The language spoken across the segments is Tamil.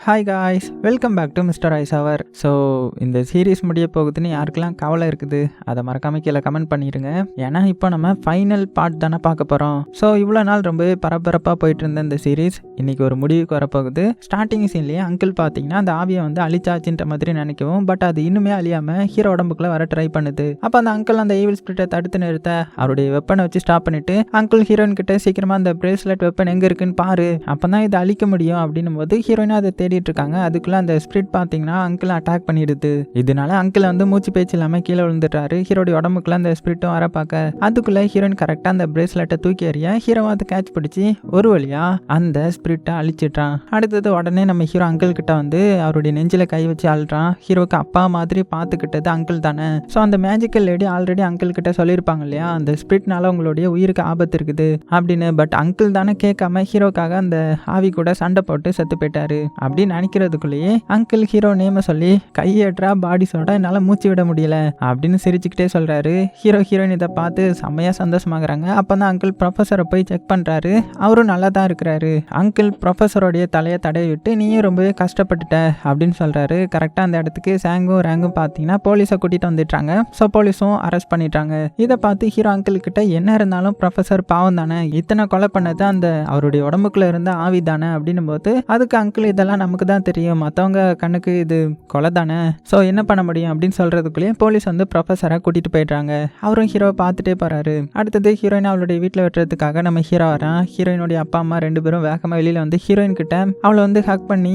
Hi guys welcome back to mister ice hour so இந்த சீரீஸ் முடிய போகுதுன்னு யாருக்கெல்லாம் கவலை இருக்குது அதை மறக்காம கீழே கமெண்ட் பண்ணிடுங்க ஏன்னா இப்போ நம்ம ஃபைனல் பார்ட் தானே பார்க்க போகிறோம் ஸோ இவ்வளோ நாள் ரொம்பவே பரபரப்பாக போயிட்டு இருந்த இந்த சீரீஸ் இன்னைக்கு ஒரு முடிவுக்கு வரப்போகுது. ஸ்டார்டிங் சீன்லேயே அங்கிள் பார்த்தீங்கன்னா அந்த ஆவியை வந்து அழிச்சாச்சுன்ற மாதிரி நினைக்கவும் பட் அது இன்னுமே அழியாமல் ஹீரோ உடம்புக்குள்ள வர ட்ரை பண்ணுது. அப்போ அந்த அங்கிள் அந்த ஈவில் ஸ்பிரிட்டை தடுத்து நிறுத்த அவருடைய வெப்பனை வச்சு ஸ்டாப் பண்ணிட்டு அங்கிள் ஹீரோயின் கிட்ட சீக்கிரமாக அந்த பிரேஸ்லெட் வெப்பன் எங்கே இருக்குன்னு பாரு அப்பதான் இதை அழிக்க முடியும் அப்படின்னும் போது ஹீரோயினா அதை தேடிட்டு இருக்காங்க அதுக்குள்ள அந்த ஸ்பிரிட் பார்த்தீங்கன்னா அங்கிள் அட்டாக் பண்ணிடுது. இதனால அங்கிள் வந்து மூச்சு பேச்சு இல்லாம கீழே விழுந்துட்டாரு ஹீரோடைய உடம்புக்குள்ள அந்த ஸ்பிரிட்டும் வர பார்க்க அதுக்குள்ள ஹீரோயின் கரெக்டா அந்த பிரேஸ்லெட்டை தூக்கி எறிய ஹீரோவை அதை கேட்ச் பிடிச்சி ஒரு வழியா அந்த ஸ்பிரிட்டை அழிச்சிட்றான். அடுத்தது உடனே நம்ம ஹீரோ அங்கிள் கிட்ட வந்து அவருடைய நெஞ்சில கை வச்சு அழுறான். ஹீரோக்கு அப்பா மாதிரி பார்த்துக்கிட்டது அங்கிள் தானே. ஸோ அந்த மேஜிக்கல் லேடி ஆல்ரெடி அங்கிள் கிட்ட சொல்லியிருப்பாங்க இல்லையா? அந்த ஸ்பிரிட்னால உங்களுடைய உயிருக்கு ஆபத்து இருக்குது அப்படின்னு. பட் அங்கிள் தானே கேட்காம ஹீரோக்காக அந்த ஆவி கூட சண்டை போட்டு செத்து போயிட்டாரு. அப்படின்னு நினைக்கிறதுக்குள்ளேயே அங்கிள் ஹீரோ நேம சொல்லி கையேற்றா பாடி சோட என்னால் மூச்சு விட முடியல அப்படின்னு சிரிச்சுக்கிட்டே சொல்றாரு. ஹீரோ ஹீரோயின் இதை பார்த்து செம்மையா சந்தோஷமாகறாங்க. அப்பதான் அங்கிள் ப்ரொஃபஸரை போய் செக் பண்றாரு. அவரும் நல்லா தான் இருக்கிறாரு அங்கிள் ப்ரொஃபஸரோடைய தலையை தடவி விட்டு நீயும் ரொம்பவே கஷ்டப்பட்டுட்ட அப்படின்னு சொல்றாரு. கரெக்டாக அந்த இடத்துக்கு சாங்கும் ரேங்கும் பார்த்தீங்கன்னா போலீஸை கூட்டிட்டு வந்துட்டாங்க ஸோ போலீஸும் அரெஸ்ட் பண்ணிட்டாங்க இதை பார்த்து ஹீரோ அங்கிள் கிட்ட என்ன இருந்தாலும் ப்ரொஃபஸர் பாவம் தானே. இத்தனை கொலை பண்ணது அந்த அவருடைய உடம்புக்குள்ள இருந்த ஆவி தானே அப்படின்னும் போது அதுக்கு அங்கிள் இதெல்லாம் நமக்கு தான் தெரியும். மற்றவங்க கண்ணுக்கு இது கொலை தானே ஸோ என்ன பண்ண முடியும் அப்படின்னு சொல்கிறதுக்குள்ளேயே போலீஸ் வந்து ப்ரொஃபஸரை கூட்டிகிட்டு போயிடுறாங்க. அவரும் ஹீரோவை பார்த்துட்டே போகிறாரு அடுத்தது ஹீரோயின் அவளுடைய வீட்டில் வெட்டுறதுக்காக நம்ம ஹீரோ வரான். ஹீரோயினுடைய அப்பா அம்மா ரெண்டு பேரும் வேகமாக வெளியில் வந்து ஹீரோயின் கிட்ட அவளை வந்து ஹக் பண்ணி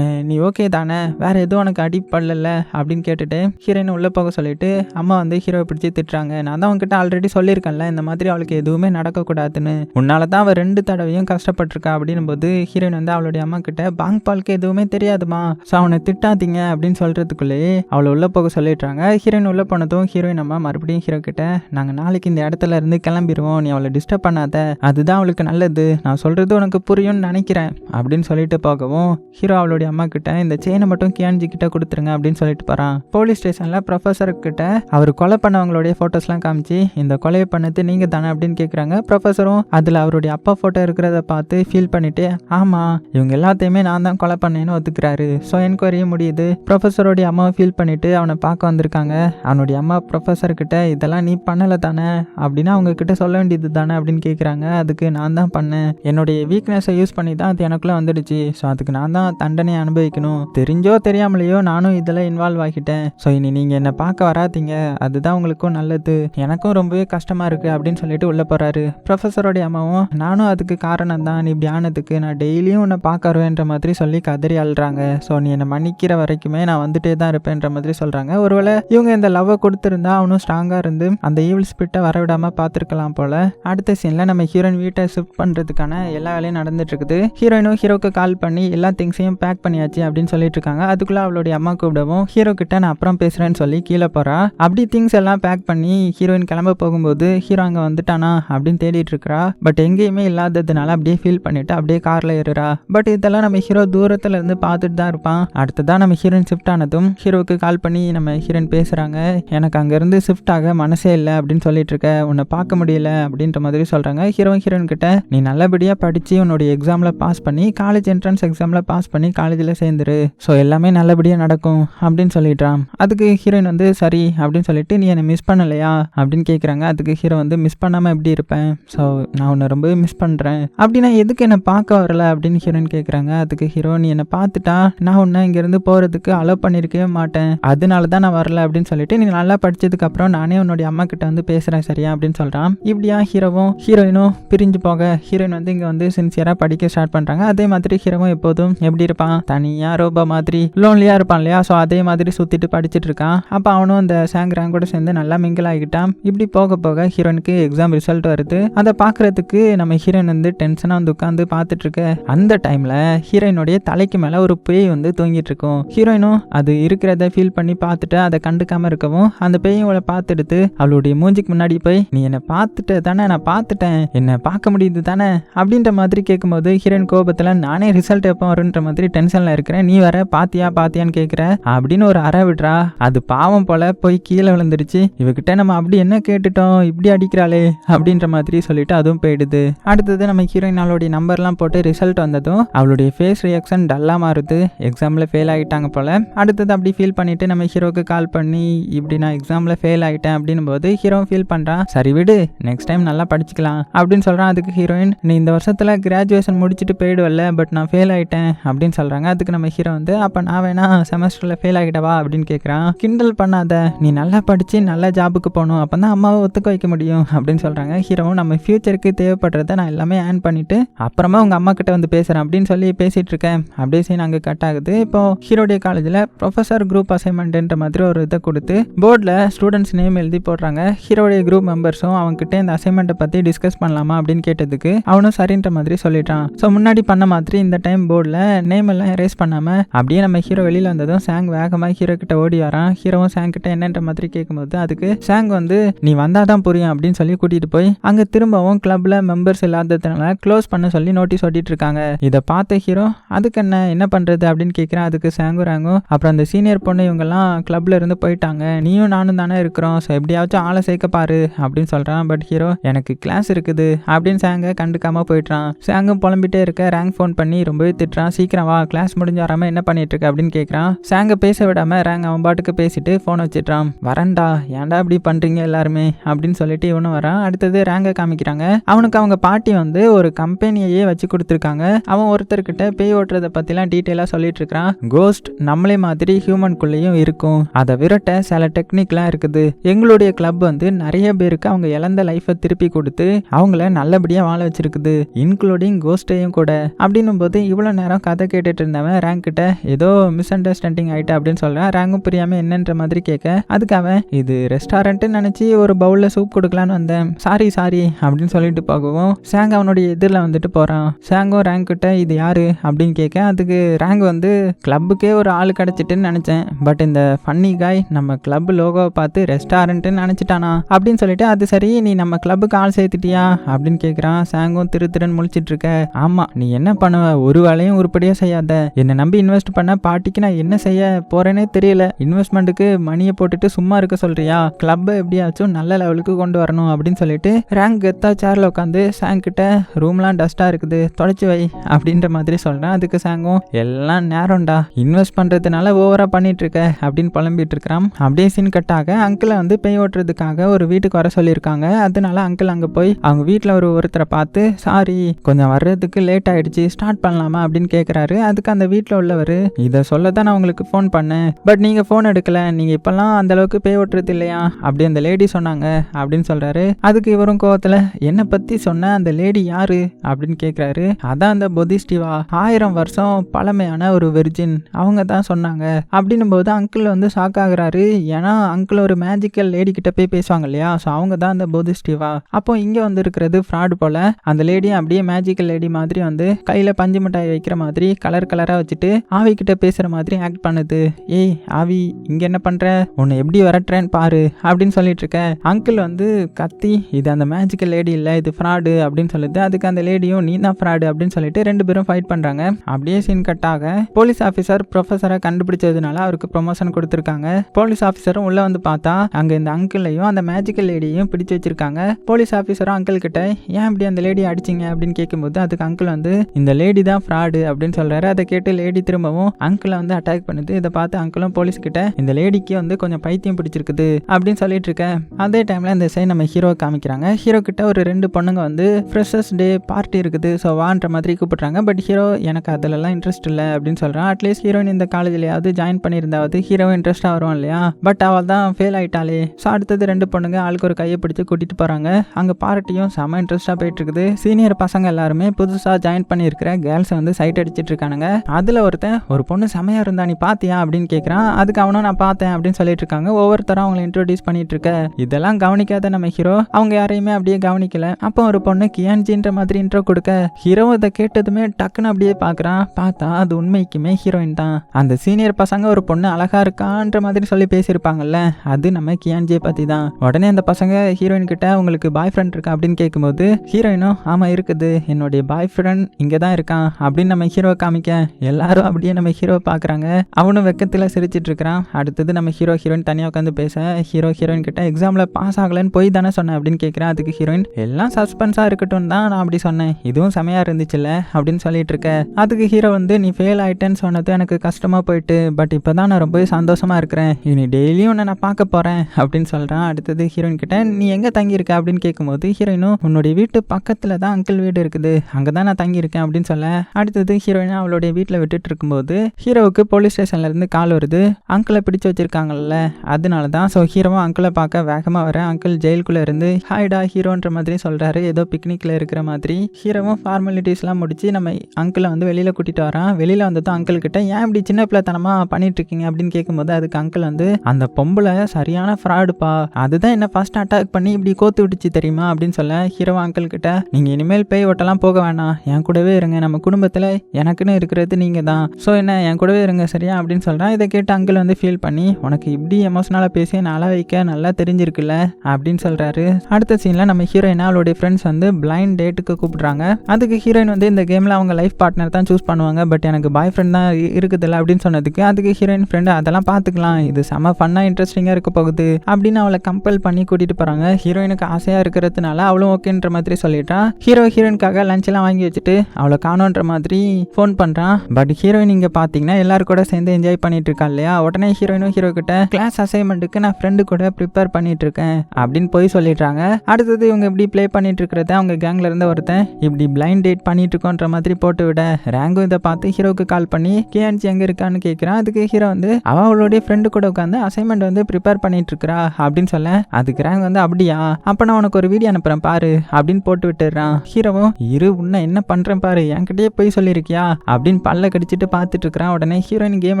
நீ ஓகே தானே? வேறு எதுவும் உனக்கு அடிப்படல அப்படின்னு கேட்டுட்டு ஹீரோயின் உள்ளே போக சொல்லிட்டு அம்மா வந்து ஹீரோவை பிடிச்சி திட்டுறாங்க. நான் தான் அவங்ககிட்ட ஆல்ரெடி சொல்லியிருக்கேன்ல இந்த மாதிரி அவளுக்கு எதுவுமே நடக்கக்கூடாதுன்னு. உன்னால தான் அவள் ரெண்டு தடவையும் கஷ்டப்பட்டிருக்கா. அப்படின்னும் போது ஹீரோயின் வந்து அவளுடைய அம்மா கிட்ட பாங்க் பால்க்கு எதுவுமே எதுவுமே தெரியாதுமா ஸோ அவனை திட்டாதீங்க அப்படின்னு சொல்கிறதுக்குள்ளேயே அவளை உள்ளே போக சொல்லிடுறாங்க. ஹீரோயின் உள்ளே போனதும் ஹீரோயின் அம்மா மறுபடியும் ஹீரோ கிட்ட நாங்கள் நாளைக்கு இந்த இடத்துல இருந்து கிளம்பிடுவோம் நீ அவளை டிஸ்டர்ப் பண்ணாத. அதுதான் அவளுக்கு நல்லது. நான் சொல்கிறது உனக்கு புரியும்னு நினைக்கிறேன். அப்படின்னு சொல்லிட்டு போகவும் ஹீரோ அவளுடைய அம்மா கிட்ட இந்த செயினை மட்டும் கியான்ஜி கிட்ட கொடுத்துருங்க. அப்படின்னு சொல்லிட்டு போகிறான் போலீஸ் ஸ்டேஷனில் ப்ரொஃபஸர் கிட்ட அவர் கொலை பண்ணவங்களுடைய ஃபோட்டோஸ்லாம் காமிச்சு இந்த கொலையை பண்ணது நீங்க தானே? அப்படின்னு கேட்குறாங்க ப்ரொஃபஸரும் அதில் அவருடைய அப்பா ஃபோட்டோ இருக்கிறத பார்த்து ஃபீல் பண்ணிட்டு ஆமாம் இவங்க எல்லாத்தையுமே நான் தான் கொலை பண்ணேன் பண்ணேன்னு ஒத்துக்கிறாரு. ஸோ என்கொயரியும் முடியுது. ப்ரொஃபஸரோடைய அம்மாவை ஃபீல் பண்ணிவிட்டு அவனை பார்க்க வந்திருக்காங்க. அவனுடைய அம்மா ப்ரொஃபஸர்கிட்ட இதெல்லாம் நீ பண்ணலை தானே? அப்படின்னா அவங்க கிட்ட சொல்ல வேண்டியது தானே அப்படின்னு கேட்குறாங்க அதுக்கு நான் தான் பண்ணேன். என்னுடைய வீக்னஸை யூஸ் பண்ணி தான் அது எனக்குள்ளே வந்துடுச்சு. ஸோ அதுக்கு நான் தான் தண்டனையை அனுபவிக்கணும். தெரிஞ்சோ தெரியாமலையோ நானும் இதில் இன்வால்வ் ஆகிட்டேன். ஸோ இனி நீங்கள் என்னை பார்க்க வராதீங்க. அதுதான் உங்களுக்கும் நல்லது. எனக்கும் ரொம்பவே கஷ்டமாக இருக்குது அப்படின்னு சொல்லிட்டு உள்ளே போகிறாரு ப்ரொஃபஸரோடைய அம்மாவும் நானும் அதுக்கு காரணம் தான். நீ இப்படி ஆனதுக்கு நான் டெய்லியும் உன்னை பார்க்க வருவேன்ற மாதிரி சொல்லி கதறி அழுறாங்க. ஸோ நீ என்னை மன்னிக்கிற வரைக்குமே நான் வந்துட்டே தான் இருப்பேன்ற மாதிரி சொல்கிறாங்க ஒருவேளை இவங்க இந்த லவ்வை கொடுத்துருந்தா அவனும் ஸ்ட்ராங்காக இருந்து அந்த ஈவில் ஸ்பிட்டை வரவிடாமல் பார்த்துருக்கலாம் போல். அடுத்த சீனில் நம்ம ஹீரோயின் வீட்டை ஷிஃப்ட் பண்ணுறதுக்கான எல்லா வேலையும் நடந்துட்டுருக்குது. ஹீரோயினும் ஹீரோக்கு கால் பண்ணி எல்லா திங்ஸையும் பேக் பண்ணியாச்சு அப்படின்னு சொல்லிட்டு இருக்காங்க. அதுக்குள்ளே அவளுடைய அம்மா கூப்பிடவும் ஹீரோ கிட்ட நான் அப்புறம் பேசுகிறேன்னு சொல்லி கீழே போகிறா அப்படி திங்ஸ் எல்லாம் பேக் பண்ணி ஹீரோயின் கிளம்ப போகும்போது ஹீரோ அங்கே வந்துட்டானா? அப்படின்னு தேடிட்டு இருக்கிறா. பட் எங்கேயுமே இல்லாததுனால அப்படியே ஃபீல் பண்ணிட்டு அப்படியே காரில் ஏறுறா. பட் இதெல்லாம் நம்ம ஹீரோ தூரத்தில் இருந்து பார்த்துட்டு தான் இருப்பான். அடுத்ததான் நம்ம ஹீரோயின் ஷிஃப்ட் ஆனதும் ஹீரோவுக்கு கால் பண்ணி நம்ம ஹீரோயின் பேசுகிறாங்க எனக்கு அங்கேருந்து ஷிஃப்ட் ஆக மனசே இல்லை அப்படின்னு சொல்லிட்டு இருக்க. உன்னை பார்க்க முடியல அப்படின்ற மாதிரி சொல்கிறாங்க ஹீரோ ஹீரோயின் கிட்ட நீ நல்லபடியாக படித்து உன்னுடைய எக்ஸாமில் பாஸ் பண்ணி காலேஜ் என்ட்ரன்ஸ் எக்ஸாமில் பாஸ் பண்ணி காலேஜில் சேர்ந்துரு. ஸோ எல்லாமே நல்லபடியாக நடக்கும் அப்படின்னு சொல்லிடுறான். அதுக்கு ஹீரோயின் வந்து சரி அப்படின்னு சொல்லிட்டு நீ என்னை மிஸ் பண்ணலையா? அப்படின்னு கேட்குறாங்க அதுக்கு ஹீரோ வந்து மிஸ் பண்ணாமல் எப்படி இருப்பேன்? ஸோ நான் உன்னை ரொம்பவே மிஸ் பண்ணுறேன் அப்படின்னா எதுக்கு என்னை பார்க்க வரல? அப்படின்னு ஹீரோயின் கேட்குறாங்க அதுக்கு ஹீரோ நீ என்னை பார்த்துட்டா நான் உன்னை இங்கேருந்து போகிறதுக்கு அலோவ் பண்ணியிருக்கவே மாட்டேன். அதனால தான் நான் வரல அப்படின்னு சொல்லிட்டு நீ நல்லா படித்ததுக்கு அப்புறம் நானே உன்னுடைய அம்மா கிட்ட வந்து பேசுகிறேன் சரியா? அப்படின்னு சொல்கிறான் இப்படியா ஹீரோவும் ஹீரோயினும் பிரிஞ்சு போக ஹீரோயின் வந்து இங்கே வந்து சின்சியராக படிக்க ஸ்டார்ட் பண்ணுறாங்க அதே மாதிரி ஹீரோவும் எப்போதும் எப்படி இருப்பான்? தனியாக ரோபோ மாதிரி லோன்லியாக இருப்பான் இல்லையா? ஸோ அதே மாதிரி சுற்றிட்டு படிச்சுட்டு இருக்கான். அப்போ அவனும் அந்த சாங் கூட சேர்ந்து நல்லா மிங்கிள் ஆகிட்டான். இப்படி போக போக ஹீரோனுக்கு எக்ஸாம் ரிசல்ட் வருது. அதை பார்க்குறதுக்கு நம்ம ஹீரோயின் வந்து டென்ஷனாக வந்து உட்காந்து பார்த்துட்டு இருக்க. அந்த டைமில் ஹீரோயினுடைய தலைக்கு மேலே ஒரு பேய் வந்து தூங்கிட்டு இருக்கும். ஹீரோயினும் அது இருக்கிறத ஃபீல் பண்ணி பார்த்துட்டு அதை கண்டுக்காம இருக்கவும் அந்த பேயோட பார்த்துடுத்து அவளுடைய மூஞ்சிக்கு முன்னாடி போய் நீ என்னை பார்த்துட்ட தானே நான் பார்த்துட்டேன். என்னை பார்க்க முடியுது தானே? அப்படின்ற மாதிரி கேட்கும்போது ஹீரோயின் கோபத்தில் நானே ரிசல்ட் எப்போ வரும்ன்ற மாதிரி டென்ஷனில் இருக்கிறேன். நீ வர பாத்தியா பாத்தியான்னு கேட்குற அப்படின்னு ஒரு அற விடுறா. அது பாவம் போல போய் கீழே விழுந்துருச்சு. இவகிட்ட நம்ம அப்படி என்ன கேட்டுட்டோம்? இப்படி அடிக்கிறாளே அப்படின்ற மாதிரி சொல்லிட்டு அதுவும் போயிடுது. அடுத்தது நம்ம ஹீரோயின் அவளுடைய நம்பர்லாம் போட்டு ரிசல்ட் வந்ததும் அவளுடைய ஃபேஸ் ரியாக்ஷன் டல் எல்லாம் மாறுது. எக்ஸாமில் ஃபெயில் ஆகிட்டாங்க போல். அடுத்தது அப்படி ஃபீல் பண்ணிவிட்டு நம்ம ஹீரோக்கு கால் பண்ணி இப்படி நான் எக்ஸாமில் ஃபெயில் ஆகிட்டேன் அப்படின்னும் போது ஹீரோ ஃபீல் பண்ணுறான் சரி விடு நெக்ஸ்ட் டைம் நல்லா படிச்சுக்கலாம் அப்படின்னு சொல்கிறான் அதுக்கு ஹீரோயின் நீ இந்த வருஷத்தில் கிராஜுவேஷன் முடிச்சுட்டு போயிடுவல்ல பட் நான் ஃபெயில் ஆகிட்டேன் அப்படின்னு சொல்கிறாங்க அதுக்கு நம்ம ஹீரோ வந்து அப்போ நான் வேணா செமஸ்டரில் ஃபெயில் ஆகிட்டவா அப்படின்னு கேட்குறான் கிண்டல் பண்ணாத நீ நல்லா படித்து நல்ல ஜாபுக்கு போகணும். அப்போ தான் அம்மாவை ஒத்துக்க வைக்க முடியும் அப்படின்னு சொல்கிறாங்க ஹீரோவும் நம்ம ஃப்யூச்சருக்கு தேவைப்படுறத நான் எல்லாமே ஏன் பண்ணிவிட்டு அப்புறமா உங்கள் அம்மா கிட்ட வந்து பேசுகிறேன் அப்படின்னு சொல்லி பேசிகிட்டு இருக்கேன். அப்படி சீன் அங்கே கட் ஆகுது. இப்போ ஹீரோடைய காலேஜில் ப்ரொஃபஸர் குரூப் அசைன்மெண்ட்ன்ற மாதிரி ஒரு இதை கொடுத்து போர்டில் ஸ்டூடெண்ட்ஸ் நேம் எழுதி போடுறாங்க. ஹீரோடைய குரூப் மெம்பர்ஸும் அவங்ககிட்ட இந்த அசைன்மெண்ட்டை பற்றி டிஸ்கஸ் பண்ணலாமா அப்படின்னு கேட்டதுக்கு அவனும் சரின்ற மாதிரி சொல்லிட்டான். ஸோ முன்னாடி பண்ண மாதிரி இந்த டைம் போர்டில் நேம் எல்லாம் எரேஸ் பண்ணாமல் அப்படியே நம்ம ஹீரோ வெளியில் வந்ததும் சாங் வேகமாக ஹீரோ கிட்ட ஓடி வரான். ஹீரோவும் சாங் கிட்ட என்னன்ற மாதிரி கேட்கும்போது அதுக்கு சாங் வந்து நீ வந்தால் தான் புரியும் அப்படின்னு சொல்லி கூட்டிகிட்டு போய் அங்கே திரும்பவும் கிளப்பில் மெம்பர்ஸ் இல்லாததுனால க்ளோஸ் பண்ண சொல்லி நோட்டீஸ் ஓட்டிட்டு இருக்காங்க. இதை பார்த்த ஹீரோ அதுக்கு என்ன? என்ன பண்ணுறது அப்படின்னு கேட்குறேன் அதுக்கு சாங்குறாங்கும் அப்புறம் அந்த சீனியர் பொண்ணு இவங்கெல்லாம் கிளப்ல இருந்து போயிட்டாங்க. நீயும் நானும் தானே இருக்கிறோம். ஸோ எப்படியாச்சும் ஆளை சேர்க்க பாரு அப்படின்னு சொல்கிறான் பட் ஹீரோ எனக்கு கிளாஸ் இருக்குது அப்படின்னு சாங்க கண்டுக்காமல் போயிட்டான் சாங்கும் புலம்பிட்டே இருக்க ரேங்க் ஃபோன் பண்ணி ரொம்பவே திட்டுறான். சீக்கிரம் வா கிளாஸ் முடிஞ்சு வராம என்ன பண்ணிட்டு இருக்க அப்படின்னு கேட்குறான் சாங்கை பேச விடாம ரேங்க் அவன் பாட்டுக்கு பேசிட்டு ஃபோன் வச்சிட்றான். வரண்டா ஏன்டா இப்படி பண்ணுறீங்க எல்லாருமே? அப்படின்னு சொல்லிட்டு இவனும் வரான். அடுத்தது ரேங்கை காமிக்கிறாங்க. அவனுக்கு அவங்க பாட்டி வந்து ஒரு கம்பெனியையே வச்சு கொடுத்துருக்காங்க. அவன் ஒருத்தர்கிட்ட பேய் ஓட்டுறதை பற்றி பற்றிலாம் டீட்டெயிலாக சொல்லிட்டு இருக்கிறான் கோஸ்ட் நம்மளே மாதிரி ஹியூமனுக்குள்ளேயும் இருக்கும். அதை விரட்ட சில டெக்னிக்லாம் இருக்குது. எங்களுடைய கிளப் வந்து நிறைய பேருக்கு அவங்க இழந்த லைஃப்பை திருப்பி கொடுத்து அவங்கள நல்லபடியாக வாழ வச்சிருக்குது. இன்க்ளூடிங் கோஸ்டையும் கூட. அப்படின்னும் போது இவ்வளோ நேரம் கதை கேட்டுட்டு இருந்தவன் ரேங்க் கிட்ட ஏதோ மிஸ் அண்டர்ஸ்டாண்டிங் ஆயிட்டா அப்படின்னு சொல்கிறான் ரேங்கும் புரியாமல் என்னன்ற மாதிரி கேட்க அதுக்கு அவன் இது ரெஸ்டாரண்ட்டு நினச்சி ஒரு பவுலில் சூப் கொடுக்கலான்னு வந்தேன். சாரி சாரி அப்படின்னு சொல்லிட்டு போகவும் சேங் அவனுடைய எதிரில் வந்துட்டு போகிறான் சேங்கும் ரேங்க் கிட்ட இது யாரு? அப்படின்னு கேட்க அதுக்கு ரேங்க் வந்து கிளப்புக்கே ஒரு ஆள் கிடச்சிட்டுன்னு நினச்சேன். பட் இந்த ஃபன்னி காய் நம்ம கிளப் லோகோவை பார்த்து ரெஸ்டாரண்ட்டுன்னு நினச்சிட்டானா? அப்படின்னு சொல்லிட்டு அது சரி நீ நம்ம கிளப்புக்கு ஆள் சேர்த்துட்டியா? அப்படின்னு கேட்குறான் சாங்கும் திரு திருன்னு முழிச்சிட்டு இருக்க. ஆமாம் நீ என்ன பண்ணுவ? ஒரு வேலையும் உருப்படியாக செய்யாத. என்னை நம்பி இன்வெஸ்ட் பண்ண பாட்டிக்கு நான் என்ன செய்ய போகிறேனே தெரியல. இன்வெஸ்ட்மெண்ட்டுக்கு மணியை போட்டுட்டு சும்மா இருக்க சொல்கிறியா கிளப்பை எப்படியாச்சும் நல்ல லெவலுக்கு கொண்டு வரணும். அப்படின்னு சொல்லிட்டு ரேங்க் கெத்தா சேரில் உட்காந்து சாங் கிட்ட ரூம்லாம் டஸ்ட்டாக இருக்குது. தொலைச்சி வை. அப்படின்ற மாதிரி சொல்கிறேன் அதுக்கு சாங்கும் எல்லாம் நேரம்டா. இன்வெஸ்ட் பண்றதுனால ஓவரா பண்ணிட்டு இருக்க அப்படின்னு புலம்பிட்டு இருக்கிறான் அப்படியே சீன் கட்டாக அங்கிளை வந்து பேய் ஓட்டுறதுக்காக ஒரு வீட்டுக்கு வர சொல்லியிருக்காங்க. அதனால அங்கிள் அங்கே போய் அவங்க வீட்டில் ஒரு ஒருத்தரை பார்த்து சாரி கொஞ்சம் வர்றதுக்கு லேட் ஆயிடுச்சு. ஸ்டார்ட் பண்ணலாமா? அப்படின்னு கேட்குறாரு அதுக்கு அந்த வீட்டில் உள்ளவர் இதை சொல்ல தான் நான் உங்களுக்கு ஃபோன் பண்ணேன். பட் நீங்கள் ஃபோன் எடுக்கல. நீங்கள் இப்போல்லாம் அந்த அளவுக்கு பேய் ஓட்டுறது இல்லையா? அப்படி அந்த லேடி சொன்னாங்க. அப்படின்னு சொல்கிறாரு அதுக்கு இவரும் கோவத்தில் என்னை பற்றி சொன்ன அந்த லேடி யாரு? அப்படின்னு கேட்குறாரு அதான் அந்த பொதிஸ்டிவா ஆயிரம் வருஷம் பழமையான ஒரு வெர்ஜின் அவங்க தான் சொன்னாங்க. அப்படின்னும் போது அங்கிள் வந்து ஷாக் ஆகுறாரு. ஏன்னா அங்கிள் ஒரு மேஜிக்கல் லேடி கிட்ட போய் பேசுவாங்க இல்லையா? ஸோ அவங்க தான் அந்த போதிஸ்டிவா அப்போ இங்கே வந்து இருக்கிறது ஃப்ராடு போல. அந்த லேடி அப்படியே மேஜிக்கல் லேடி மாதிரி வந்து கையில் பஞ்சு மிட்டாய் வைக்கிற மாதிரி கலர் கலராக வச்சுட்டு ஆவி கிட்ட பேசுகிற மாதிரி ஆக்ட் பண்ணுது. ஏய் ஆவி இங்கே என்ன பண்ணுற உன்னை எப்படி வரட்டுறேன்னு பாரு அப்படின்னு சொல்லிட்டு இருக்க. அங்கிள் வந்து கத்தி இது அந்த மேஜிக்கல் லேடி இல்லை இது ஃப்ராடு அப்படின்னு சொல்லுது அதுக்கு அந்த லேடியும் நீ தான் ஃப்ராடு அப்படின்னு சொல்லிட்டு ரெண்டு பேரும் ஃபைட் பண்ணுறாங்க அப்படியே சீன் கட்டாக போலீஸ் ஆஃபீஸர் ப்ரொஃபஸரை கண்டுபிடிச்சதுனால அவருக்கு ப்ரொமோஷன் கொடுத்துருக்காங்க. போலீஸ் ஆஃபீஸரும் உள்ளே வந்து பார்த்தா அங்கே இந்த அங்கிளையும் அந்த மேஜிக்கல் லேடியையும் பிடிச்சு வச்சிருக்காங்க. போலீஸ் ஆஃபீஸரும் அங்கிள் கிட்ட ஏன் இப்படி அந்த லேடி அடிச்சிங்க? அப்படின்னு கேட்கும்போது அதுக்கு அங்கிள் வந்து இந்த லேடி தான் ஃப்ராடு அப்படின்னு சொல்றாரு. அதை கேட்டு லேடி திரும்பவும் அங்கிளை வந்து அட்டாக் பண்ணுது. இதை பார்த்து அங்கிளும் போலீஸ் கிட்ட இந்த லேடிக்கு வந்து கொஞ்சம் பைத்தியம் பிடிச்சிருக்குது அப்படின்னு சொல்லிட்டு இருக்கேன் அதே டைம்ல இந்த சைன் நம்ம ஹீரோ காமிக்கிறாங்க. ஹீரோ கிட்ட ஒரு ரெண்டு பொண்ணுங்க வந்து ஃப்ரெஷர்ஸ் டே பார்ட்டி இருக்குது. ஸோ வான்ற மாதிரி கூப்பிடுறாங்க. பட் ஹீரோ எனக்கு அதிலெல்லாம் இன்ட்ரெஸ்ட் இல்லை அப்படின்னு சொல்கிறான் அட்லீஸ்ட் ஹீரோயின் இந்த காலேஜ்லேயாவது ஜாயின் பண்ணியிருந்தாவது ஹீரோ இன்ட்ரெஸ்ட்டாக வரும் இல்லையா? பட் அவள் தான் ஃபெயில் ஆயிட்டாளே. ஸோ அடுத்தது ரெண்டு பொண்ணுங்க ஆளுக்கு ஒரு கையை பிடிச்சி கூட்டிகிட்டு போகிறாங்க அங்கே பார்ட்டியும் செம இன்ட்ரெஸ்ட்டாக போயிட்டு இருக்குது சீனியர் பசங்க எல்லாருமே புதுசாக ஜாயின் பண்ணியிருக்கிற கேர்ள்ஸை வந்து சைட் அடிச்சிட்டு இருக்கானுங்க. அதில் ஒருத்தன் ஒரு பொண்ணு செமையாக இருந்தா நீ பார்த்தியா அப்படின்னு கேட்குறான் அதுக்கு அவனும் நான் பார்த்தேன் அப்படின்னு சொல்லிட்டு இருக்காங்க. ஒவ்வொருத்தரும் அவங்களை இன்ட்ரோடியூஸ் பண்ணிட்டு இருக்க. இதெல்லாம் கவனிக்காத நம்ம ஹீரோ அவங்க யாரையுமே அப்படியே கவனிக்கல. அப்போ ஒரு பொண்ணு கியான்ஜின்ற மாதிரி இன்ட்ரோ கொடுக்க. ஹீரோ இதை கேட்டதுமே டக்குன்னு அப்படியே பார்க்குறான் பார்த்தா அது உண்மைக்குமே ஹீரோயின் தான். அந்த சீனியர் பசங்க ஒரு பொண்ணு அழகா இருக்கான்ற மாதிரி சொல்லி பேசியிருப்பாங்கல்ல அது நம்ம கியான்ஜியை பற்றி தான். உடனே அந்த பசங்க ஹீரோயின் கிட்ட உங்களுக்கு பாய் ஃப்ரெண்ட் இருக்கா? அப்படின்னு கேட்கும்போது ஹீரோயினும் ஆமாம் இருக்குது. என்னுடைய பாய் ஃப்ரெண்ட் இங்கே தான் இருக்கான். அப்படின்னு நம்ம ஹீரோவை காமிக்க எல்லாரும் அப்படியே நம்ம ஹீரோவை பார்க்குறாங்க அவனும் வெக்கத்தில் சிரிச்சிட்டு இருக்கிறான். அடுத்தது நம்ம ஹீரோ ஹீரோயின் தனியாக உட்காந்து பேச ஹீரோ ஹீரோயின் கிட்ட எக்ஸாமில் பாஸ் ஆகலைன்னு போய் தானே சொன்னேன் அப்படின்னு கேட்குறேன் அதுக்கு ஹீரோயின் எல்லாம் சஸ்பென்ஸாக இருக்கட்டும் தான் நான் அப்படி சொன்னேன். இதுவும் செமையாக இருந்துச்சுல்ல? அப்படின்னு சொல்லிட்டு இருக்க. அதுக்கு ஹீரோ வந்து நீ ஃபெயில் ஆயிட்டேன்னு சொன்னது எனக்கு கஷ்டமாக போயிட்டு பட் இப்போ தான் நான் ரொம்பவே சந்தோஷமாக இருக்கிறேன். இனி டெய்லியும் உன்னை நான் பார்க்க போகிறேன் அப்படின்னு சொல்கிறான் அடுத்தது ஹீரோயின் கிட்ட. நீ எங்கே தங்கியிருக்க? அப்படின்னு கேட்கும்போது ஹீரோயினும் உன்னுடைய வீட்டு பக்கத்தில் தான் அங்கிள் வீடு இருக்குது. அங்கே தான் நான் தங்கியிருக்கேன் அப்படின்னு சொல்ல அடுத்தது ஹீரோயின் அவளுடைய வீட்டில் விட்டுட்டு இருக்கும்போது ஹீரோவுக்கு போலீஸ் ஸ்டேஷன்லேருந்து கால் வருது. அங்கிளை பிடிச்சு வச்சிருக்காங்கல்ல அதனால தான். ஸோ ஹீரோவும் அங்கிளை பார்க்க வேகமாக வர அங்கிள் ஜெயிலுக்குள்ளே இருந்து ஹாய்டா ஹீரோன்ற மாதிரி சொல்கிறாரு ஏதோ பிக்னிக்கில் இருக்கிற மாதிரி. ஹீரோவும் ஃபார்மாலிட்டிஸ்லாம் முடிச்சு நம்ம அங்கிளை வந்து வெளியில் கூட்டிகிட்டு வரான். வெளியில் வந்ததும் அங்கிள் கிட்ட ஏன் இப்படி சின்ன பிள்ளைத்தனமாக பண்ணிட்டு இருக்கீங்க அப்படின்னு கேட்கும்போது அதுக்கு அங்கிள் வந்து அந்த பொம்பளை சரியான ஃப்ராடுப்பா அதுதான் என்ன ஃபர்ஸ்ட் அட்டாக் பண்ணி இப்படி கோத்து விட்டுச்சு தெரியுமா? அப்படின்னு சொல்ல ஹீரோ அங்கிள் கிட்ட நீங்கள் இனிமேல் பேய் ஓட்டலாம் போக வேணாம். என் கூடவே இருங்க. நம்ம குடும்பத்தில் எனக்குன்னு இருக்கிறது நீங்கள் தான். ஸோ என்ன என் கூடவே இருங்க சரியா? அப்படின்னு சொல்கிறேன் இதை கேட்டு அங்கிள் வந்து ஃபீல் பண்ணி உனக்கு இப்படி எமோஷனலாக பேசி நல்லா வைக்க நல்லா தெரிஞ்சிருக்குல்ல? அப்படின்னு சொல்கிறாரு அடுத்த சீனில் நம்ம ஹீரோயினா அவளுடைய ஃப்ரெண்ட்ஸ் வந்து பிளைண்ட் டேட்டுக்கு கூப்பிடுறாங்க. அதுக்கு ஹீரோயின் வந்து இந்த கேமில் அவங்க லைஃப் பார்ட்னர் தான் சூஸ் பண்ணுவாங்க. பட் எனக்கு பாய் ஃப்ரெண்ட் தான் இருக்குதுல்ல அப்படின்னு சொன்னதுக்கு அதுக்கு ஹீரோயின் ஃப்ரெண்டு அதெல்லாம் பார்த்துக்கலாம். இது செம ஃபன்னாக இன்ட்ரெஸ்டிங்காக இருக்க போகுது அப்படின்னு அவளை கம்பல் பண்ணி கூட்டிகிட்டு போகிறாங்க ஹீரோயினுக்கு ஆசையாக இருக்கிறதுனால அவளும் ஓகேன்ற மாதிரி சொல்லிட்டா. ஹீரோ ஹீரோயினுக்காக லஞ்செல்லாம் வாங்கி வச்சுட்டு அவளை காணோன்ற மாதிரி ஃபோன் பண்ணுறான் பட் ஹீரோயின் இங்கே பார்த்தீங்கன்னா எல்லாரும் கூட சேர்ந்து என்ஜாய் பண்ணிட்டு இருக்கா இல்லையா? உடனே ஹீரோயினும் ஹீரோ கிட்ட கிளாஸ் அசைன்மெண்ட்டுக்கு நான் ஃப்ரெண்டு கூட ப்ரிப்பேர் பண்ணிட்டு இருக்கேன் அப்படின்னு போய் சொல்லிடுறாங்க. அடுத்தது இவங்க இப்படி ப்ளே பண்ணிட்டு இருக்கிறத அவங்க கேங்ல இருந்து ஒருத்தன் இப்படி பிளைண்ட் டேட் பண்ணிட்டு இருக்கோன்ற மாதிரி போட்டு விட. ரேங்கும் இதை பார்த்து ஹீரோவுக்கு கால் பண்ணி கேஎன்சி எங்க இருக்கான்னு கேட்குறான் அதுக்கு ஹீரோ வந்து அவ அவளுடைய ஃப்ரெண்டு கூட உட்காந்து அசைன்மெண்ட் வந்து ப்ரிப்பேர் பண்ணிட்டு இருக்கா அப்படின்னு சொல்ல அதுக்கு ரேங்க் வந்து அப்படியா? அப்ப நான் உனக்கு ஒரு வீடியோ அனுப்புறேன் பாரு அப்படின்னு போட்டு விட்டுறான் ஹீரோவும் இரு உன்னை என்ன பண்றேன் பாரு என்கிட்டயே போய் சொல்லியிருக்கியா? அப்படின்னு பல்ல கடிச்சிட்டு பார்த்துட்டு இருக்கிறான். உடனே ஹீரோயின் கேம்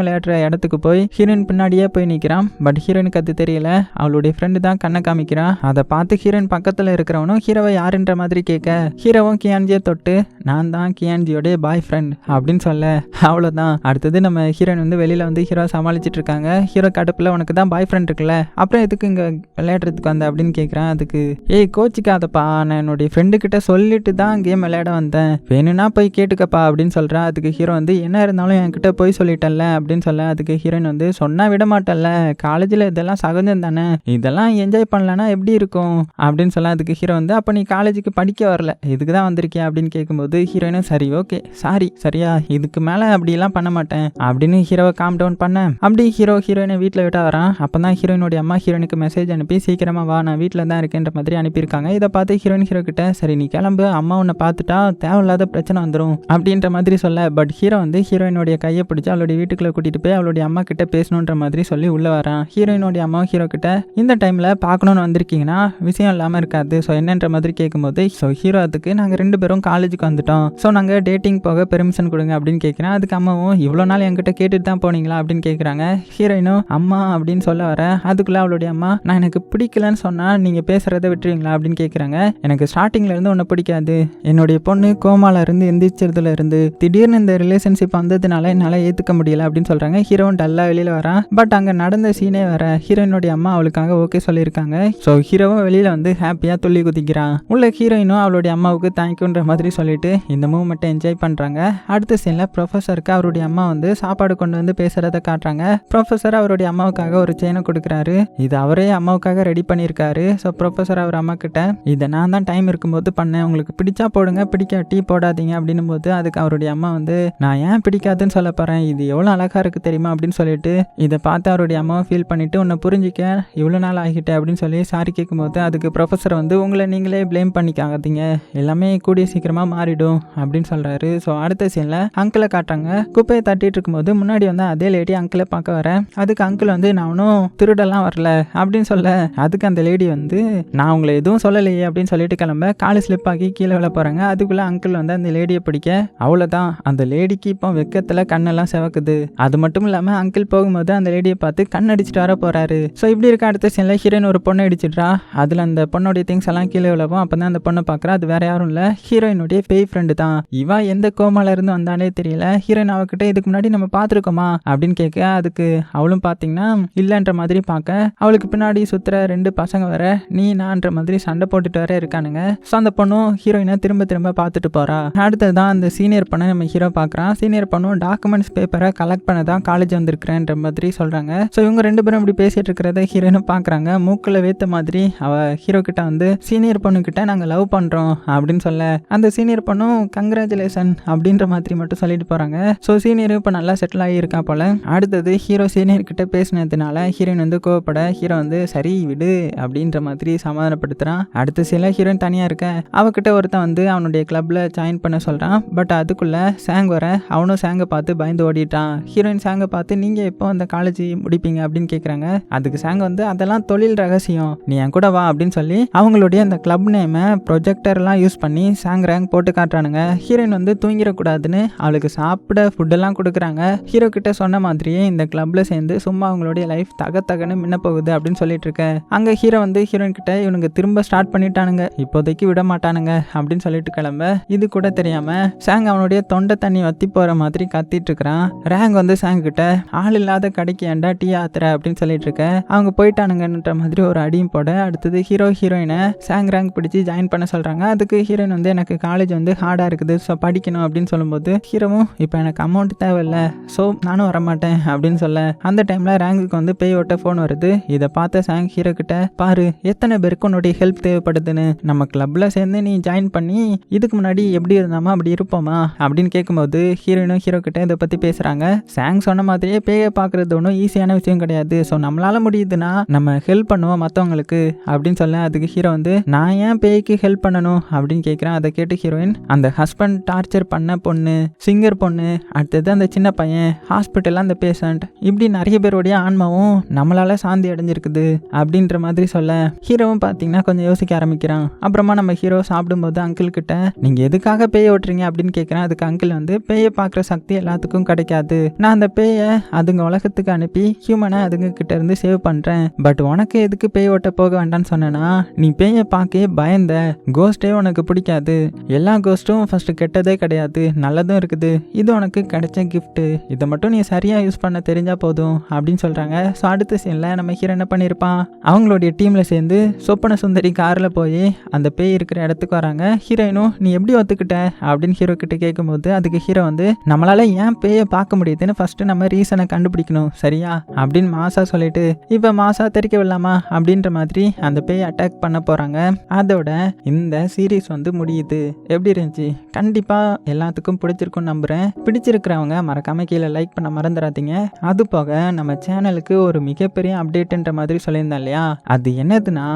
விளையாடுற இடத்துக்கு போய் ஹீரோயின் பின்னாடியே போய் நிற்கிறான் பட் ஹீரோயினுக்கு அது தெரியல. அவளுடைய ஃப்ரெண்டு தான் கண்ணை காமிக்கிறான். அதை பார்த்து ஹீரோயின் பக்கத்தில் இருக்கிறவனும் ஹீரோவை யாருன்ற மாதிரி கேட்க? ஹீரோவும் கியான்ஜியை தொட்டு நான் தான் கியான்ஜியோடைய பாய் ஃப்ரெண்ட் அப்படின்னு சொல்ல. அவ்வளோதான் அடுத்தது நம்ம ஹீரோயின் வந்து வெளியில் வந்து ஹீரோ சமாளிச்சிட்டு இருக்காங்க. ஹீரோ கடுப்பில் உனக்கு தான் பாய் ஃப்ரெண்ட் இருக்குல்ல. அப்புறம் எதுக்கு இங்கே விளையாடுறதுக்கு வந்த அப்படின்னு கேட்குறான் அதுக்கு. ஏய் கோச்சிக்காதப்பா. நான் என்னுடைய ஃப்ரெண்டு கிட்ட சொல்லிட்டு தான் கேம் விளையாட வந்தேன். வேணும்னா போய் கேட்டுக்கப்பா அப்படின்னு சொல்கிறேன் அதுக்கு ஹீரோ வந்து என்ன இருந்தாலும் என்கிட்ட போய் சொல்லிட்டல அப்படின்னு சொல்ல அதுக்கு ஹீரோயின் வந்து சொன்னால் விட மாட்டல்ல. காலேஜில் இதெல்லாம் சகஜம் தானே. இதெல்லாம் என்ஜாய் பண்ணலன்னா எப்படி இருக்கும்? அப்படின்னு சொல்ல அதுக்கு ஹீரோ வந்து அப்போ நீ காலேஜுக்கு படிக்க வரல. இதுக்கு தான் வந்திருக்கியா? அப்படின்னு கேட்கும்போது ஹீரோயினும் சரி ஓகே சாரி சரியா இதுக்கு மேலே அப்படிலாம் பண்ண மாட்டேன். அப்படின்னு ஹீரோவை காம் டவுன் பண்ண. அப்படி ஹீரோ ஹீரோயினை வீட்டில் விட்டா வரான். அப்போ தான் ஹீரோயினுடைய அம்மா ஹீரோயினுக்கு மெசேஜ் அனுப்பி சீக்கிரமாக வா நான் வீட்டில் தான் இருக்கேன்ற மாதிரி அனுப்பியிருக்காங்க. இதை பார்த்து ஹீரோயின் ஹீரோ கிட்ட சரி நீ கிளம்பு. அம்மா உன்னை பார்த்துட்டா தேவையில்லாத பிரச்சனை வந்துடும் அப்படின்ற மாதிரி சொல்ல. பட் ஹீரோ வந்து ஹீரோயினுடைய கையை பிடிச்சி அவளுடைய வீட்டுக்குள்ள கூட்டிட்டு போய் அவளுடைய அம்மா கிட்ட பேசணுன்ற மாதிரி சொல்லி உள்ள வரான். ஹீரோயினுடைய அம்மா ஹீரோ கிட்ட இந்த டைமில் பார்க்கணுன்னு வந்திருக்கீங்கன்னா விஷயம் இல்லாமல் இருக்காது. ஸோ என்னன்ற மாதிரி கேட்கும்போது ஸோ ஹீரோ அதுக்கு நாங்கள் ரெண்டு பேரும் காலேஜுக்கு வந்துட்டோம். ஸோ நாங்கள் டேட்டிங் போக பெர்மிஷன் கொடுங்க. அப்படின்னு கேட்குறேன் அதுக்கு அம்மாவும் இவ்வளோ நாள் என்கிட்ட கேட்டுட்டு தான் போனீங்களா? அப்படின்னு கேட்குறாங்க ஹீரோயினும் அம்மா அப்படின்னு சொல்ல வர. அதுக்குள்ள அவளுடைய அம்மா நான் எனக்கு பிடிக்கலன்னு சொன்னா நீங்க பேசுறத விட்டுருவீங்களா? அப்படின்னு கேட்குறாங்க எனக்கு ஸ்டார்டிங்ல இருந்து பிடிக்காது. என்னுடைய பொண்ணு கோமால இருந்து எந்திரிச்சதுல இருந்து திடீர்னு இந்த ரிலேஷன்ஷிப் வந்ததுனால என்னால் ஏற்றுக்க முடியல அப்படின்னு சொல்றாங்க. ஹீரோவும் டல்லாக வெளியில வரான் பட் அங்கே நடந்த சீனே வர ஹீரோயினுடைய அம்மா அவளுக்காக ஓகே சொல்லியிருக்காங்க. ஸோ ஹீரோவும் வெளியில வந்து ஹாப்பியாக துள்ளி குதிக்கிறான் உள்ள ஹீரோயினும் அவளுடைய அம்மாவுக்கு தேங்க்யூன்ற மாதிரி சொல்லிட்டு இந்த மூமெண்ட்டை என்ஜாய் பண்றாங்க. அடுத்த சீனில் ப்ரொஃபஸருக்கு அவருடைய அம்மா வந்து சாப்பாடு கொண்டு வந்து பேசுறத காட்டுறாங்க. ப்ரொஃபஸர் அவருடைய அம்மாவுக்காக ஒரு செயினை கொடுக்குறாரு. இது அவரே அம்மாவுக்காக ரெடி பண்ணியிருக்காரு. ஸோ ப்ரொஃபஸர் அவர் அம்மா கிட்ட இதை நான் தான் டைம் இருக்கும்போது பண்ணேன். உங்களுக்கு பிடிச்சா போடுங்க பிடிக்காட்டி போடாதீங்க. அப்படின்னும் போது அதுக்கு அவருடைய அம்மா வந்து நான் ஏன் பிடிக்காதுன்னு சொல்ல போறேன்? இது எவ்வளோ அழகா இருக்கு தெரியுமா? அப்படின்னு சொல்லிட்டு இதை பார்த்து அவருடைய அம்மாவை ஃபீல் பண்ணிட்டு உன்னை புரிஞ்சிக்க. இவ்வளோ நாள் ஆகிட்டே அப்படின்னு சொல்லி சாரி கேட்கும்போது அதுக்கு ப்ரொஃபஸர் வந்து உங்களை நீங்களே ப்ளேம் பண்ணிக்காதீங்க. எல்லாமே கூடிய சீக்கிரமா மாறிடும். அப்படின்னு சொல்றாரு. ஸோ அடுத்த சீனில் அங்கிளை காட்டுறாங்க. குப்பையை தட்டிட்டு இருக்கும்போது முன்னாடி வந்து அதே லேடி அங்கிளை பார்க்க வரேன். அதுக்கு அங்கிள் வந்து நான் ஒன்றும் திருடெல்லாம் வரல. அப்படின்னு சொல்ல அதுக்கு அந்த லேடி வந்து நான் உங்களை எதுவும் சொல்லலையே அப்படின்னு சொல்லிட்டு கிளம்ப காலு ஸ்லிப் ஆகி கீழே விழ போகிறாங்க அதுக்குள்ளே அங்கிள் வந்து அந்த லேடியை பிடிக்க அவ்வளோதான் அந்த லேடிக்கு இப்போ வெக்கத்தில் கண்ணெல்லாம் செவக்குது. அது மட்டும் இல்லாமல் அங்கிள் போகும்போது அந்த லேடியை பார்த்து கண் அடிச்சுட்டு வர போகிறாரு ஸோ இப்படி இருக்க அடுத்த சீனில் ஹீரோயின் ஒரு பொண்ணை அடிச்சிட்றா அதில் அந்த பொண்ணுடைய திங்ஸ் எல்லாம் கீழே விழவும். அப்போ தான் அந்த பொண்ணை பார்க்குறா. அது வேற யாரும் இல்லை. ஹீரோயினுடைய பேய் ஃப்ரெண்டு தான். இவா எந்த கோமால இருந்து வந்தானே தெரியல. ஹீரோயின் அவகிட்ட இதுக்கு முன்னாடி நம்ம பார்த்துருக்கோமா? அப்படின்னு கேட்க அதுக்கு அவளும் பார்த்தீங்கன்னா இல்லைன்ற மாதிரி பார்க்க அவளுக்கு பின்னாடி சுத்துற ரெண்டு பசங்க வர நீ நான்ற மாதிரி சண்டை போட்டுட்டு வர இருக்கானுங்க. ஸோ அந்த பொண்ணும் ஹீரோயினை திரும்ப திரும்ப பார்த்துட்டு போறா. அடுத்ததான் அந்த சீனியர் பொண்ணை நம்ம ஹீரோ பார்க்குறான் சீனியர் பொண்ணும் டாக்குமெண்ட்ஸ் பேப்பரை கலெக்ட் பண்ண தான் காலேஜ் வந்திருக்கிறேன்ற மாதிரி சொல்றாங்க. ஸோ இவங்க ரெண்டு பேரும் இப்படி பேசிட்டு இருக்கிறத ஹீரோயினும் பார்க்குறாங்க மூக்கில் வேத்த மாதிரி அவ ஹீரோ கிட்ட வந்து சீனியர் பொண்ணு கிட்ட நாங்கள் லவ் பண்ணுறோம் அப்படின்னு சொல்ல அந்த சீனியர் பொண்ணும் கங்க்ராச்சுலேஷன் அப்படின்ற மாதிரி மட்டும் மட்டும் சொல்லிட்டு போகிறாங்க ஸோ சீனியர் இப்போ நல்லா செட்டில் ஆகியிருக்கா போல. அடுத்தது ஹீரோ சீனியர் கிட்ட பேசினதுனால ஹீரோயின் வந்து கோவப்பட ஹீரோ வந்து சரி விடு அப்படின்ற மாதிரி சமாதானப்படுத்துகிறான் அடுத்த சில ஹீரோயின் தனியாக இருக்க அவகிட்ட ஒருத்தன் வந்து அவனுடைய கிளப்பில் ஜாயின் பண்ண சொல்கிறான் பட் அதுக்குள்ளே சாங் வர அவனும் சாங்கை பார்த்து பயந்து ஓடிட்டான். ஹீரோயின் சாங்கை பார்த்து நீங்கள் எப்போ அந்த காலேஜ் முடிப்பீங்க? அப்படின்னு கேட்குறாங்க அதுக்கு சாங் வந்து அதெல்லாம் தொழில் ரகசியம். நீ என் கூட வா அப்படின்னு சொல்லி அவங்களுடைய அந்த கிளப் நேமை ப்ரொஜெக்டர்லாம் யூஸ் பண்ணி சாங் ரேங்க் போட்டு காட்டுறானுங்க. ஹீரோயின் வந்து தூங்கிடக்கூடாதுன்னு அவளுக்கு சாப்பிட ஃபுட்டெல்லாம் கொடுக்குறாங்க. ஹீரோ கிட்ட சொன்ன மாதிரியே இந்த கிளப்ல சேர்ந்து சும்மா அவங்களுடைய லைஃப் தக தகன்னு மின்ன போகுது அப்படின்னு சொல்லிட்டு இருக்க. அங்கே ஹீரோ வந்து ஹீரோயின் கிட்ட இவனுங்க திரும்ப ஸ்டார்ட் பண்ணிட்டானுங்க. இப்போதைக்கு விட மாட்டானுங்க அப்படின்னு சொல்லிட்டு கிளம்ப. இது கூட தெரியாம சாங் அவனுடைய தொண்டை தண்ணி வத்தி போற மாதிரி கத்திட்டு இருக்கிறான். ரேங்க் வந்து சாங் கிட்ட ஆள் இல்லாத கடைக்கு ஏன்டா டீ ஆத்துற? அப்படின்னு சொல்லிட்டு இருக்க. அவங்க போயிட்டானுங்கன்ற மாதிரி ஒரு அடியும் போட அடுத்தது ஹீரோ ஹீரோயினை சாங் ரேங்க் பிடிச்சி ஜாயின் பண்ண சொல்றாங்க. அதுக்கு ஹீரோயின் வந்து எனக்கு காலேஜ் வந்து ஹார்டாக இருக்குது ஸோ படிக்கணும் அப்படின்னு சொல்லும்போது ஹீரோவும் இப்போ எனக்கு அமௌண்ட் தேவையில்ல. ஸோ நானும் வரமாட்டேன் அப்படின்னு சொல்ல அந்த டைமில் ரேங்குக்கு வந்து பேய் ஓட்ட ஃபோன் வருது. இதை பார்த்த சாங் ஹீரோ கிட்ட பாரு எத்தனை பேருக்கு உன்னுடைய ஹெல்ப் தேவைப்படுதுன்னு? நம்ம கிளப்பில் சேர்ந்து நீ ஜாயின் பண்ணி இதுக்கு முன்னாடி எப்படி இருந்தாமா? அப்படி இருப்போமா? அப்படின்னு கேட்கும்போது ஹீரோயினும் ஹீரோ கிட்ட இதை பற்றி பேசுகிறாங்க சாங் சொன்ன மாதிரியே பேயை பார்க்குறது ஒன்றும் ஈஸியான விஷயம் கிடையாது. ஸோ நம்மளால முடியுதுன்னா நம்ம ஹெல்ப் பண்ணுவோம் மற்றவங்களுக்கு அப்படின்னு சொல்ல அதுக்கு ஹீரோ வந்து நான் ஏன் பேய்க்கு ஹெல்ப் பண்ணணும்? அப்படின்னு கேட்குறேன் அதை கேட்டு ஹீரோயின் அந்த ஹஸ்பண்ட் டார்ச்சர் பண்ண பொண்ணு சிங்கர் பொண்ணு அடுத்தது அந்த சின்ன பையன் ஹாஸ்பிட்டலில் அந்த பேஷண்ட் இப்படி நிறைய பேருடைய ஆன்மாவும் நம்மளால சாந்தி அடைஞ்சிருக்குது அப்படின்ற மாதிரி சொல்ல ஹீரோவும் பார்த்தீங்கன்னா கொஞ்சம் யோசிக்க ஆரம்பிக்கிறான். அப்புறமா நம்ம ஹீரோ சாப்பிடும்போது அங்கிள் கிட்ட நீங்கள் எதுக்காக பேய் ஓட்டுறீங்க? அப்படின்னு கேட்குறேன் அதுக்கு அங்கிள் வந்து பேயை பார்க்குற சக்தி எல்லாத்துக்கும் கிடைக்காது. நான் அந்த பேயை அதுங்க உலகத்துக்கு அனுப்பி ஹியூமனை அதுங்க கிட்ட இருந்து சேவ் பண்ணுறேன் பட் உனக்கு எதுக்கு பேய் ஓட்ட போக வேண்டாம்னு சொன்னேன்னா நீ பேயை பார்க்கவே பயந்த. கோஸ்டே உனக்கு பிடிக்காது. எல்லா கோஸ்ட்டும் ஃபர்ஸ்ட் கெட்டதே கிடையாது. நல்லதும் இருக்குது. இது உனக்கு கிடைச்ச கிஃப்ட்டு இதை மட்டும் நீ சரியாக யூஸ் பண்ண தெரிஞ்சால் போதும் அப்படின்னு சொல்கிறாங்க ஸோ அடுத்த சீனில் நம்ம ஹீரோ என்ன பண்ணியிருப்பான் அவங்களுடைய டீமில் சேர்ந்து சொப்பன சுந்தரி காரில் போய் அந்த பேய் இருக்கிற இடத்துக்கு வராங்க. ஹீரோயினும் நீ எப்படி ஒத்துக்கிட்ட? அப்படின்னு ஹீரோ கிட்ட கேட்கும்போது அதுக்கு ஹீரோ வந்து நம்மளால ஏன் பேயை பார்க்க முடியுதுன்னு ஃபர்ஸ்ட் நம்ம ரீசனை கண்டுபிடிக்கணும் சரியா? அப்படின்னு மாசா சொல்லிட்டு இப்போ மாசா தெரிக்க விடலாமா? அப்படின்ற மாதிரி அந்த பேய் அட்டாக் பண்ண போகிறாங்க அதோட இந்த சீரீஸ் வந்து முடியுது. எப்படி இருந்துச்சு? கண்டிப்பாக எல்லாத்துக்கும் பிடிச்சிருக்குன்னு நம்புகிறேன் பிடிச்சிருக்கிறவங்க மறக்காம கீழே லைக் பண்ண மறந்துடாதீங்க அது போக நம்ம சேனலுக்கு ஒரு மிகப்பெரிய அப்டேட்டுன்ற மாதிரி சொல்லியிருந்தேன் இல்லையா? அது என்னதுன்னா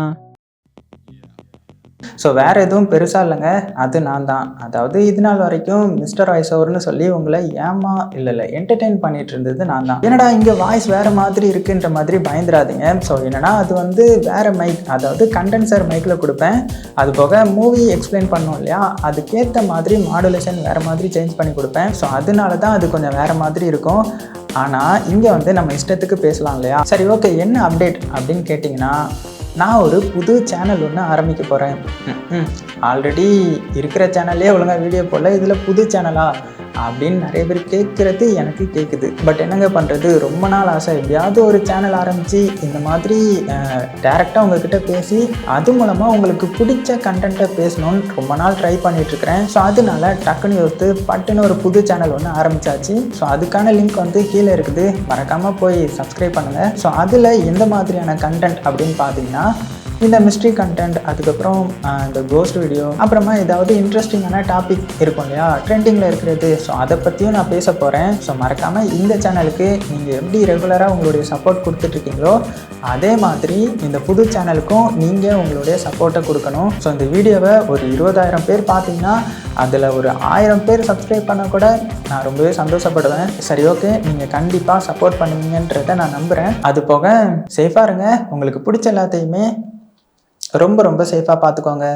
ஸோ வேறு எதுவும் பெருசாக இல்லைங்க. அது நான் தான். அதாவது இது நாள் வரைக்கும் மிஸ்டர் வாய்ஸ் ஓவர்னு சொல்லி உங்களை ஏமா இல்லை இல்லை என்டர்டெயின் பண்ணிட்டு இருந்தது நான் தான். என்னடா இங்கே வாய்ஸ் வேறு மாதிரி இருக்குன்ற மாதிரி பயந்துடாதீங்க. ஸோ என்னன்னா அது வந்து வேறு மைக் அதாவது கண்டென்சர் மைக்கில் கொடுப்பேன். அது போக மூவி எக்ஸ்பிளைன் பண்ணோம் இல்லையா? அதுக்கேற்ற மாதிரி மாடுலேஷன் வேறு மாதிரி சேஞ்ச் பண்ணி கொடுப்பேன். ஸோ அதனால தான் அது கொஞ்சம் வேறு மாதிரி இருக்கும். ஆனால் இங்கே வந்து நம்ம இஷ்டத்துக்கு பேசலாம் இல்லையா? சரி ஓகே என்ன அப்டேட் அப்படின்னு கேட்டிங்கன்னா நான் ஒரு புது சேனல் ஒன்று ஆரம்பிக்க போகிறேன் ஆல்ரெடி இருக்கிற சேனல்லே ஒழுங்காக வீடியோ போடல இதில் புது சேனலா அப்படின்னு நிறைய பேர் கேட்குறது எனக்கு கேட்குது பட் என்னங்க பண்ணுறது ரொம்ப நாள் ஆசை. எப்படியாவது ஒரு சேனல் ஆரம்பித்து இந்த மாதிரி டேரெக்டாக உங்ககிட்ட பேசி அது மூலமாக உங்களுக்கு பிடிச்ச கண்டென்ட்டை பேசணும்னு ரொம்ப நாள் ட்ரை பண்ணிகிட்ருக்கிறேன் ஸோ அதனால டக்குன்னு யோசித்து பட்டுன்னு ஒரு புது சேனல் ஒன்று ஆரம்பிச்சாச்சு. ஸோ அதுக்கான லிங்க் வந்து கீழே இருக்குது. மறக்காமல் போய் சப்ஸ்கிரைப் பண்ணுங்கள் ஸோ அதில் எந்த மாதிரியான கண்டென்ட் அப்படின்னு பார்த்தீங்கன்னா இந்த மிஸ்ட்ரி கண்டென்ட் அதுக்கப்புறம் இந்த கோஸ்ட் வீடியோ அப்புறமா ஏதாவது இன்ட்ரெஸ்டிங்கான டாபிக் இருக்கும் இல்லையா? ட்ரெண்டிங்கில் இருக்கிறது. ஸோ அதை பற்றியும் நான் பேச போகிறேன் ஸோ மறக்காமல் இந்த சேனலுக்கு நீங்கள் எப்படி ரெகுலராக உங்களுடைய சப்போர்ட் கொடுத்துட்ருக்கீங்களோ அதே மாதிரி இந்த புது சேனலுக்கும் நீங்கள் உங்களுடைய சப்போர்ட்டை கொடுக்கணும். ஸோ இந்த வீடியோவை ஒரு இருபதாயிரம் பேர் பார்த்தீங்கன்னா அதில் ஒரு ஆயிரம் பேர் சப்ஸ்கிரைப் பண்ண கூட நான் ரொம்பவே சந்தோஷப்படுவேன். சரி ஓகே நீங்கள் கண்டிப்பாக சப்போர்ட் பண்ணுவீங்கன்றதை நான் நம்புகிறேன் அது போக சேஃபாக இருங்க. உங்களுக்கு பிடிச்ச எல்லாத்தையுமே ரொம்ப ரொம்ப சேஃபாக பார்த்துக்கோங்க